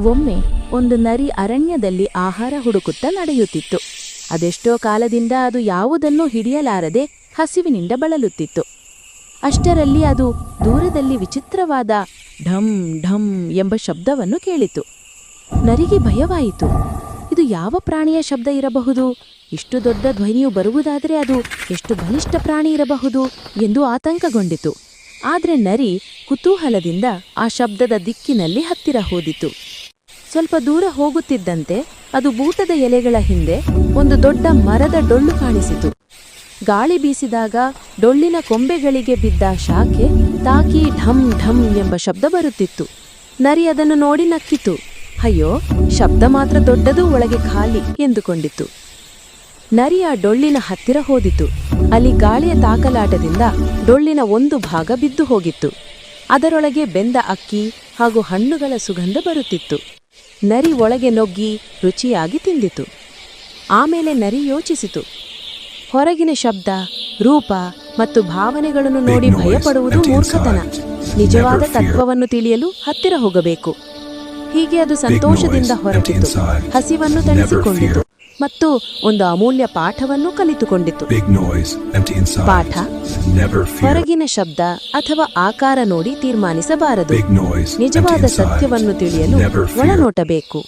ಒಮ್ಮೆ ಒಂದು ನರಿ ಅರಣ್ಯದಲ್ಲಿ ಆಹಾರ ಹುಡುಕುತ್ತಾ ನಡೆಯುತ್ತಿತ್ತು. ಅದೆಷ್ಟೋ ಕಾಲದಿಂದ ಅದು ಯಾವುದನ್ನೂ ಹಿಡಿಯಲಾರದೆ ಹಸಿವಿನಿಂದ ಬಳಲುತ್ತಿತ್ತು. ಅಷ್ಟರಲ್ಲಿ ಅದು ದೂರದಲ್ಲಿ ವಿಚಿತ್ರವಾದ ಢಂ ಢಂ ಎಂಬ ಶಬ್ದವನ್ನು ಕೇಳಿತು. ನರಿಗೆ ಭಯವಾಯಿತು. ಇದು ಯಾವ ಪ್ರಾಣಿಯ ಶಬ್ದ ಇರಬಹುದು? ಇಷ್ಟು ದೊಡ್ಡ ಧ್ವನಿಯು ಬರುವುದಾದರೆ ಅದು ಎಷ್ಟು ಬಲಿಷ್ಠ ಪ್ರಾಣಿ ಇರಬಹುದು ಎಂದು ಆತಂಕಗೊಂಡಿತು. ಆದರೆ ನರಿ ಕುತೂಹಲದಿಂದ ಆ ಶಬ್ದದ ದಿಕ್ಕಿನಲ್ಲಿ ಹತ್ತಿರ ಹೋದಿತು. ಸ್ವಲ್ಪ ದೂರ ಹೋಗುತ್ತಿದ್ದಂತೆ ಅದು ಬೂಟದ ಎಲೆಗಳ ಹಿಂದೆ ಒಂದು ದೊಡ್ಡ ಮರದ ಡೊಳ್ಳು ಕಾಣಿಸಿತು. ಗಾಳಿ ಬೀಸಿದಾಗ ಡೊಳ್ಳಿನ ಕೊಂಬೆಗಳಿಗೆ ಬಿದ್ದ ಶಾಖೆ ತಾಕಿ ಢಂ ಢಂ ಎಂಬ ಶಬ್ದ ಬರುತ್ತಿತ್ತು. ನರಿ ಅದನ್ನು ನೋಡಿ ನಕ್ಕಿತು. ಅಯ್ಯೋ, ಶಬ್ದ ಮಾತ್ರ ದೊಡ್ಡದು, ಒಳಗೆ ಖಾಲಿ ಎಂದುಕೊಂಡಿತು ನರಿ ಆ ಡೊಳ್ಳಿನ ಹತ್ತಿರ ಹೋದಿತು. ಅಲ್ಲಿ ಗಾಳಿಯ ತಾಕಲಾಟದಿಂದ ಡೊಳ್ಳಿನ ಒಂದು ಭಾಗ ಬಿದ್ದು ಹೋಗಿತ್ತು. ಅದರೊಳಗೆ ಬೆಂದ ಅಕ್ಕಿ ಹಾಗೂ ಹಣ್ಣುಗಳ ಸುಗಂಧ ಬರುತ್ತಿತ್ತು. ನರಿ ಒಳಗೆ ನೊಗ್ಗಿ ರುಚಿಯಾಗಿ ತಿಂದಿತು. ಆಮೇಲೆ ನರಿ ಯೋಚಿಸಿತು. ಹೊರಗಿನ ಶಬ್ದ ರೂಪ ಮತ್ತು ಭಾವನೆಗಳನ್ನು ನೋಡಿ ಭಯಪಡುವುದು ಮೂರ್ಖತನ. ನಿಜವಾದ ತತ್ವವನ್ನು ತಿಳಿಯಲು ಹತ್ತಿರ ಹೋಗಬೇಕು. ಹೀಗೆ ಅದು ಸಂತೋಷದಿಂದ ಹೊರಟಿತು. ಹಸಿವನ್ನು ತಣಿಸಿಕೊಂಡಿತು. ಮತ್ತು ಒಂದು ಅಮೂಲ್ಯ ಪಾಠವನ್ನು ಕಲಿತುಕೊಂಡಿತು. ಪಾಠ ಹೊರಗಿನ ಶಬ್ದ ಅಥವಾ ಆಕಾರ ನೋಡಿ ತೀರ್ಮಾನಿಸಬಾರದು. ನಿಜವಾದ ಸತ್ಯವನ್ನು ತಿಳಿಯಲು ಒಳನೋಟಬೇಕು.